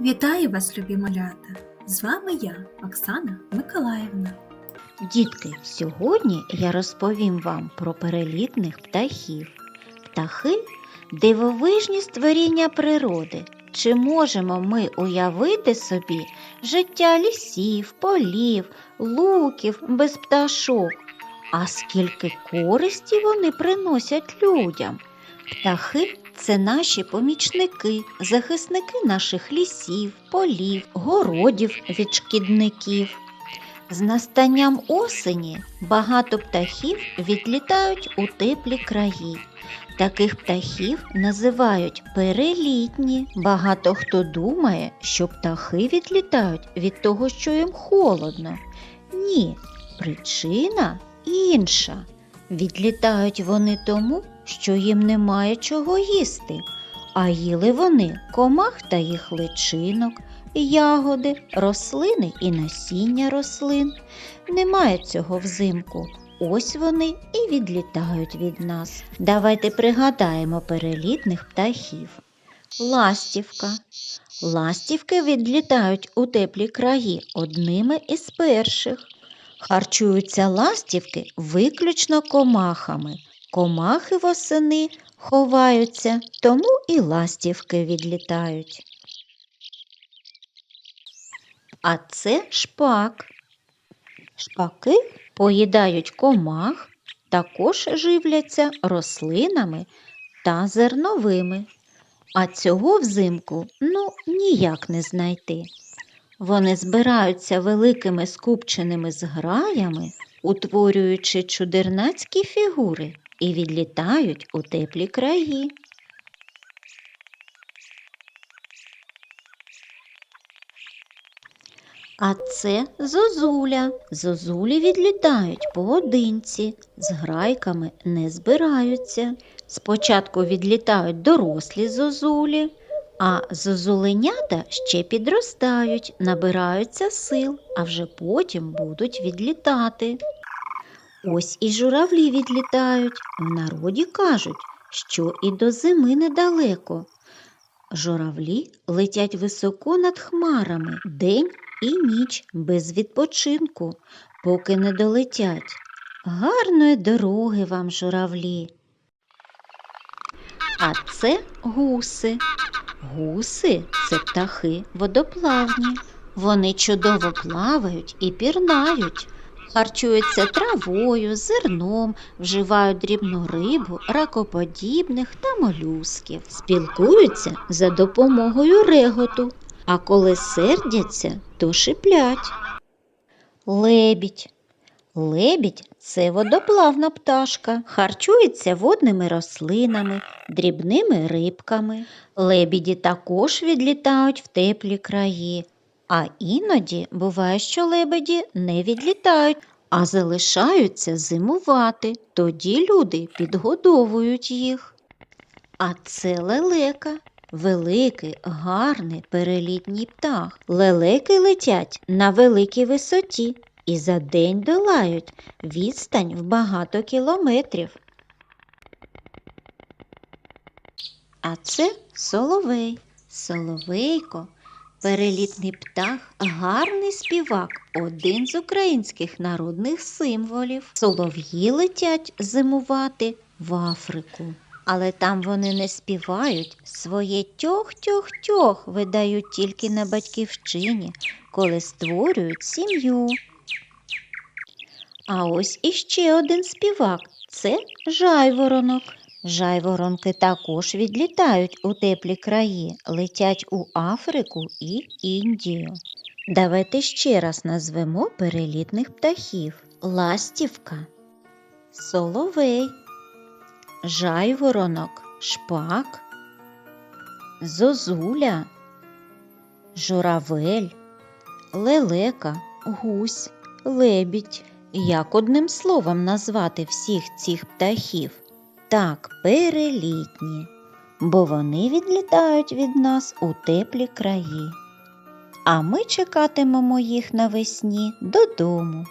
Вітаю вас, любі малята! З вами я, Оксана Миколаївна. Дітки, сьогодні я розповім вам про перелітних птахів. Птахи дивовижні створіння природи. Чи можемо ми уявити собі життя лісів, полів, луків без пташок? А скільки користі вони приносять людям? Птахи це наші помічники, захисники наших лісів, полів, городів від шкідників. З настанням осені багато птахів відлітають у теплі краї. Таких птахів називають перелітні. Багато хто думає, що птахи відлітають від того, що їм холодно. Ні, причина інша. Відлітають вони тому, що їм немає чого їсти, а їли вони комах та їх личинок, ягоди, рослини і насіння рослин. Немає цього взимку. Ось вони і відлітають від нас. Давайте пригадаємо перелітних птахів. Ластівка. Ластівки відлітають у теплі краї одними із перших. Харчуються ластівки виключно комахами. Комахи восени ховаються, тому і ластівки відлітають. А це шпак. Шпаки поїдають комах, також живляться рослинами та зерновими. А цього взимку ну ніяк не знайти. Вони збираються великими скупченими зграями, утворюючи чудернацькі фігури і відлітають у теплі краї. А це зозуля. Зозулі відлітають поодинці, з грайками не збираються. Спочатку відлітають дорослі зозулі, а зозуленята ще підростають, набираються сил, а вже потім будуть відлітати. Ось і журавлі відлітають. В народі кажуть, що і до зими недалеко. Журавлі летять високо над хмарами день і ніч без відпочинку, поки не долетять. Гарної дороги вам, журавлі. А це гуси. Гуси це птахи водоплавні. Вони чудово плавають і пірнають. Харчуються травою, зерном, вживають дрібну рибу, ракоподібних та молюсків. Спілкуються за допомогою реготу, а коли сердяться, то шиплять. Лебідь. Лебідь це водоплавна пташка, харчується водними рослинами, дрібними рибками. Лебіді також відлітають в теплі краї, а іноді буває, що лебеді не відлітають, а залишаються зимувати. Тоді люди підгодовують їх. А це лелека. Великий, гарний перелітній птах. Лелеки летять на великій висоті і за день долають відстань в багато кілометрів. А це соловей. Соловейко, перелітний птах, гарний співак, один з українських народних символів. Солов'ї летять зимувати в Африку. Але там вони не співають, своє тьох-тьох-тьох видають тільки на батьківщині, коли створюють сім'ю. А ось іще один співак це жайворонок. Жайворонки також відлітають у теплі краї, летять у Африку і Індію. Давайте ще раз назвемо перелітних птахів: ластівка, соловей, жайворонок, шпак, зозуля, журавель, лелека, гусь, лебідь. Як одним словом назвати всіх цих птахів? Так, перелітні, бо вони відлітають від нас у теплі краї. А ми чекатимемо їх навесні додому.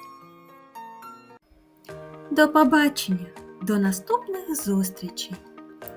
До побачення, до наступних зустрічей!